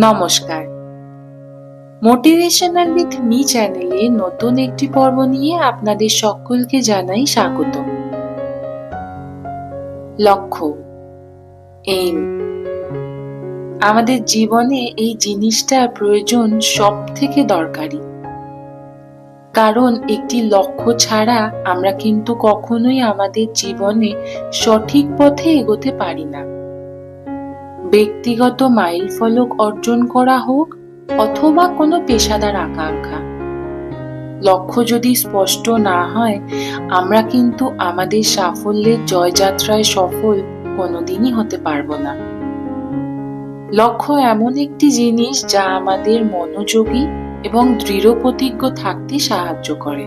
নমস্কার। Motivational with me চ্যানেলে নতুন একটি পর্ব নিয়ে আপনাদের সকলকে জানাই স্বাগত। লক্ষ্য এইম আমাদের জীবনে এই জিনিসটার প্রয়োজন সব থেকে দরকারি। কারণ একটি লক্ষ্য ছাড়া আমরা কিন্তু কখনোই আমাদের জীবনে সঠিক পথে এগোতে পারি না। ব্যক্তিগত মাইল ফলক অর্জন করা হোক অথবা কোনো পেশাদার আকাঙ্ক্ষা। লক্ষ্য যদি স্পষ্ট না হয়, আমরা কিন্তু আমাদের সাফল্যের জয়যাত্রায় সফল কোনোদিনই হতে পারব না। লক্ষ্য এমন একটি জিনিস যা আমাদের মনোযোগী এবং দৃঢ় প্রতিজ্ঞ থাকতে সাহায্য করে।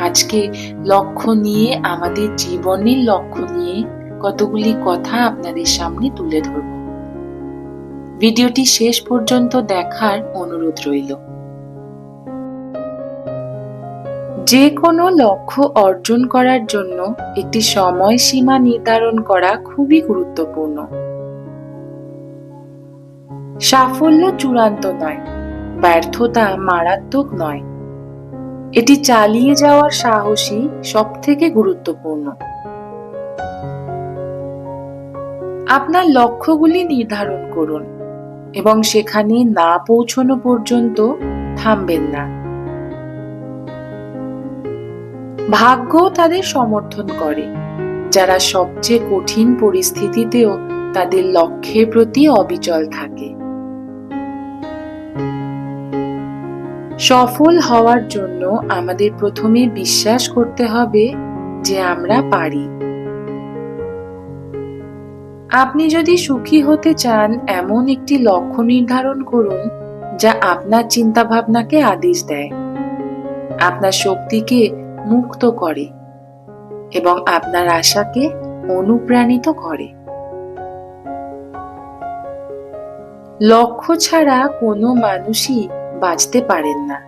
আজকে লক্ষ্য নিয়ে, আমাদের জীবনের লক্ষ্য নিয়ে কতগুলি কথা আপনাদের সামনে তুলে ধরব। ভিডিওটি শেষ পর্যন্ত দেখার অনুরোধ রইল। যে কোনো লক্ষ্য অর্জন করার জন্য একটি সময়সীমা নির্ধারণ করা খুবই গুরুত্বপূর্ণ। সাফল্য চূড়ান্ত নয়, ব্যর্থতা মারাত্মক নয়। এটি চালিয়ে যাওয়ার সাহসী সব থেকে গুরুত্বপূর্ণ। আপনার লক্ষ্যগুলি নির্ধারণ করুন এবং সেখানে না পৌঁছনো পর্যন্ত থামবেন না। ভাগ্য তাদের সমর্থন করে, যারা সবচেয়ে কঠিন পরিস্থিতিতেও তাদের লক্ষ্যের প্রতি অবিচল থাকে। সফল হওয়ার জন্য আমাদের প্রথমে বিশ্বাস করতে হবে যে আমরা পারি। আপনি যদি সুখী হতে চান, এমন একটি লক্ষ্য নির্ধারণ করুন, যা আপনার চিন্তাভাবনাকে আদেশ দেয়। আপনার শক্তিকে মুক্ত করে এবং আপনার আশাকে অনুপ্রাণিত করে। লক্ষ্য ছাড়া কোনো মানুষই বাঁচতে পারেন না।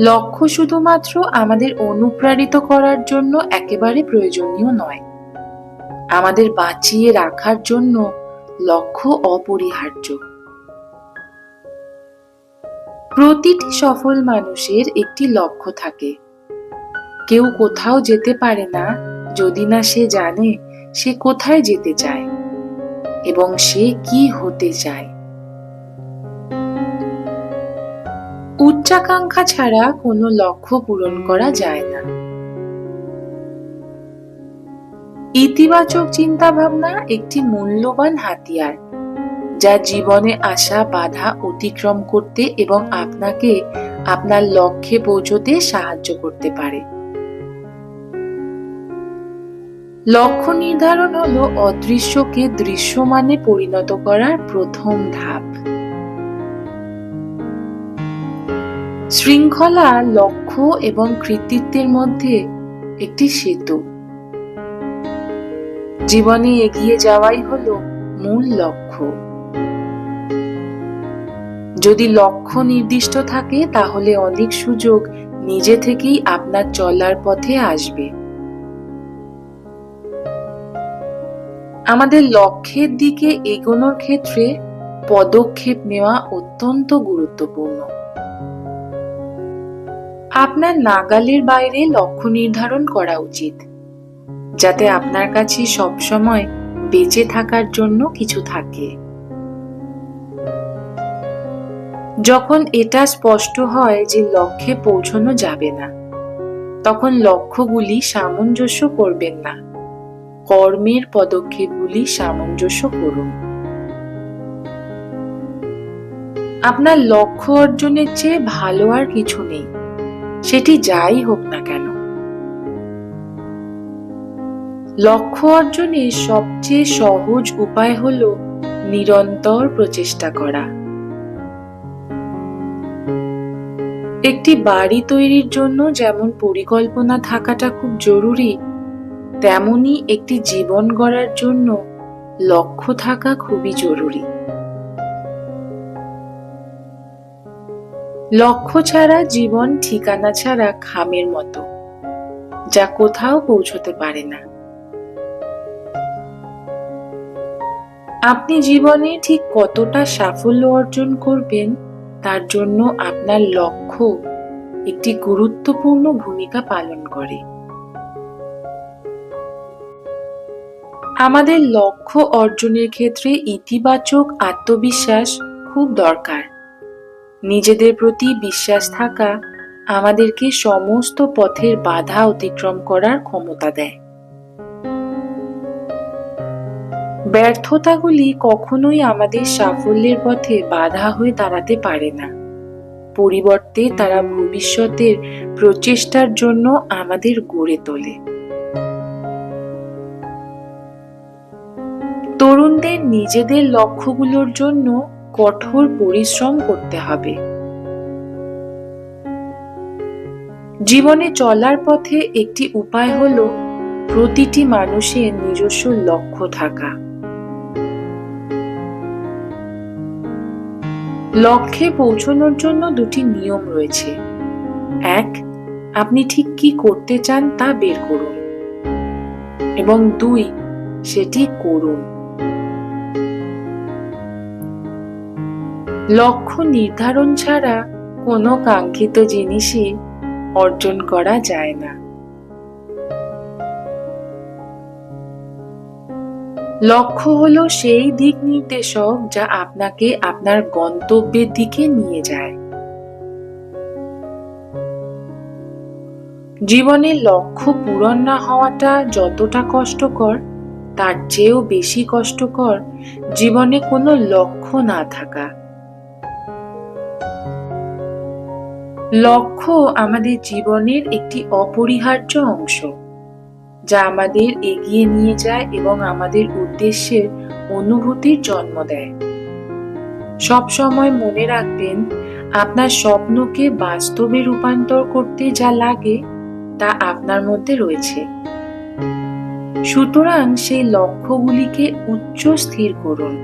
লক্ষ্য শুধুমাত্র আমাদের অনুপ্রাণিত করার জন্য একেবারে প্রয়োজনীয় নয়। আমাদের বাঁচিয়ে রাখার জন্য লক্ষ্য অপরিহার্য। প্রতিটি সফল মানুষের একটি লক্ষ্য থাকে। কেউ কোথাও যেতে পারে না যদি না সে জানে সে কোথায় যেতে চায় এবং সে কি হতে চায়। উচ্চাকাঙ্ক্ষা ছাড়া কোনো লক্ষ্য পূরণ করা যায় না। ইতিবাচক চিন্তা ভাবনা একটি মূল্যবান হাতিয়ার, যা জীবনে আসা বাধা অতিক্রম করতে এবং আপনাকে আপনার লক্ষ্যে পৌঁছতে সাহায্য করতে পারে। লক্ষ্য নির্ধারণ হলো অদৃশ্যকে দৃশ্যমানে পরিণত করার প্রথম ধাপ। শৃঙ্খলা লক্ষ্য এবং কৃতিত্বের মধ্যে একটি সেতু। জীবনে এগিয়ে যাওয়াই হলো মূল লক্ষ্য। যদি লক্ষ্য নির্দিষ্ট থাকে, তাহলে অনেক সুযোগ নিজে থেকেই আপনার চলার পথে আসবে। আমাদের লক্ষ্যের দিকে এগোনোর ক্ষেত্রে পদক্ষেপ নেওয়া অত্যন্ত গুরুত্বপূর্ণ। আপনার নাগালের বাইরে লক্ষ্য নির্ধারণ করা উচিত। যাতে আপনার কাছে সবসময় বেঁচে থাকার জন্য কিছু থাকে। যখন এটা স্পষ্ট হয় যে লক্ষ্যে পৌঁছানো যাবে না, তখন লক্ষ্যগুলি সামঞ্জস্য করবেন না। কর্মের পদক্ষেপগুলি সামঞ্জস্য করুন। আপনার লক্ষ্য অর্জনের চেয়ে ভালো আর কিছু নেই। সেটি যাই হোক না কেন। লক্ষ্য অর্জনের সবচেয়ে সহজ উপায় হল নিরন্তর প্রচেষ্টা করা। একটি বাড়ি তৈরির জন্য যেমন পরিকল্পনা থাকাটা খুব জরুরি, তেমনি একটি জীবন গড়ার জন্য লক্ষ্য থাকা খুবই জরুরি। লক্ষ্য ছাড়া জীবন ঠিকানা ছাড়া খামের মতো, যা কোথাও পৌঁছতে পারে না। আপনি জীবনে ঠিক কতটা সাফল্য অর্জন করবেন, তার জন্য আপনার লক্ষ্য একটি গুরুত্বপূর্ণ ভূমিকা পালন করে। আমাদের লক্ষ্য অর্জনের ক্ষেত্রে ইতিবাচক আত্মবিশ্বাস খুব দরকার। নিজেদের প্রতি বিশ্বাস থাকা আমাদেরকে সমস্ত পথের বাধা অতিক্রম করার ক্ষমতা দেয়। ব্যর্থতাগুলি কখনোই আমাদের সাফল্যের পথে বাধা হয়ে দাঁড়াতে পারে না। পরিবর্তে তারা ভবিষ্যতের প্রচেষ্টার জন্য আমাদের গড়ে তোলে। তরুণদের নিজেদের লক্ষ্যগুলোর জন্য কঠোর পরিশ্রম করতে হবে। জীবনে চলার পথে একটি উপায় হল প্রতিটি মানুষের নিজস্ব লক্ষ্য থাকা। লক্ষ্যে পৌঁছানোর জন্য দুটি নিয়ম রয়েছে। এক, আপনি ঠিক কি করতে চান তা বের করুন। এবং দুই, সেটি করুন। লক্ষ্য নির্ধারণ ছাড়া কোনো কাঙ্ক্ষিত জিনিসই অর্জন করা যায় না। লক্ষ্য হলো সেই দিক নির্দেশক যা আপনাকে আপনার গন্তব্যের দিকে নিয়ে যায়। জীবনের লক্ষ্য পূরণ না হওয়াটা যতটা কষ্টকর, তার চেয়েও বেশি কষ্টকর জীবনে কোনো লক্ষ্য না থাকা। লক্ষ্য আমাদের জীবনের একটি অপরিহার্য অংশ। যা আমাদের এগিয়ে নিয়ে যায় এবং আমাদের উদ্দেশ্যের অনুভূতির জন্ম দেয়। সব সময় মনে রাখবেন, আপনার স্বপ্নকে বাস্তবে রূপান্তর করতে যা লাগে তা আপনার মধ্যে রয়েছে। সুতরাং সেই লক্ষ্যগুলিকে উচ্চ স্থির করুন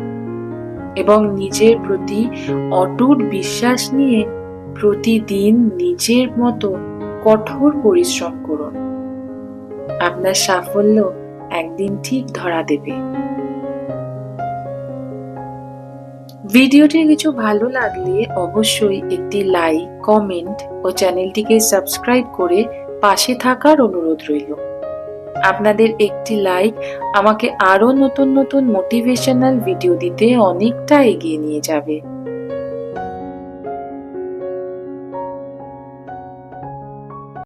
এবং নিজের প্রতি অটুট বিশ্বাস নিয়ে প্রতিদিন নিজের মতো কঠোর পরিশ্রম করুন। আপনার সাফল্য একদিন ঠিক ধরা দেবে। ভিডিওটি কিছু ভালো লাগলে অবশ্যই একটি লাইক, কমেন্ট ও চ্যানেলটিকে সাবস্ক্রাইব করে পাশে থাকার অনুরোধ রইল। আপনাদের একটি লাইক আমাকে আরও নতুন নতুন মোটিভেশনাল ভিডিও দিতে অনেকটা এগিয়ে নিয়ে যাবে।